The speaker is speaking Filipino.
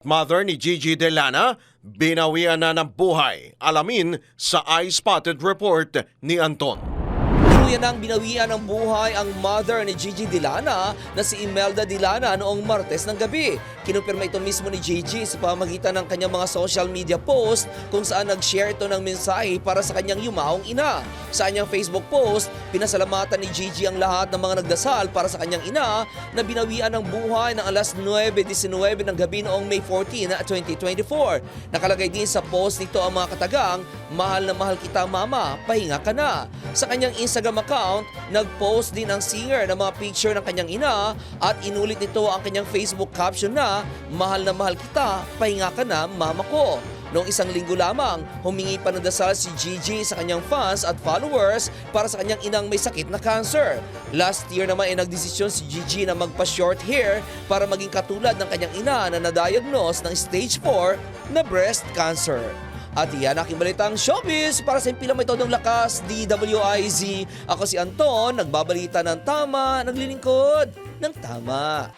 Mother ni Gigi Delana, binawian na ng buhay. Alamin sa Eye Spotted Report ni Anton. Tuluyan ang binawian ng buhay ang mother ni Gigi Dilana na si Imelda Dilana noong Martes ng gabi. Kinumpirma ito mismo ni Gigi sa pamagitan ng kanyang mga social media post kung saan nag-share ito ng mensahe para sa kanyang yumahong ina. Sa kanyang Facebook post, pinasalamatan ni Gigi ang lahat ng mga nagdasal para sa kanyang ina na binawian ng buhay ng alas 9.19 ng gabi noong May 14, 2024. Nakalagay din sa post nito ang mga katagang, Mahal na mahal kita mama, pahinga ka na. Sa kanyang Instagram account, nag-post din ang singer ng mga picture ng kanyang ina at inulit nito ang kanyang Facebook caption na, Mahal na mahal kita, pahinga ka na mama ko. Noong isang linggo lamang, humingi pa ng dasal si Gigi sa kanyang fans at followers para sa kanyang inang may sakit na cancer. Last year naman ay nagdesisyon si Gigi na magpa-short hair para maging katulad ng kanyang ina na na-diagnose ng stage 4 na breast cancer. At iyan aking balitang showbiz para sa impilang may todong lakas, DWIZ. Ako si Anton, nagbabalita ng tama, naglilingkod ng tama.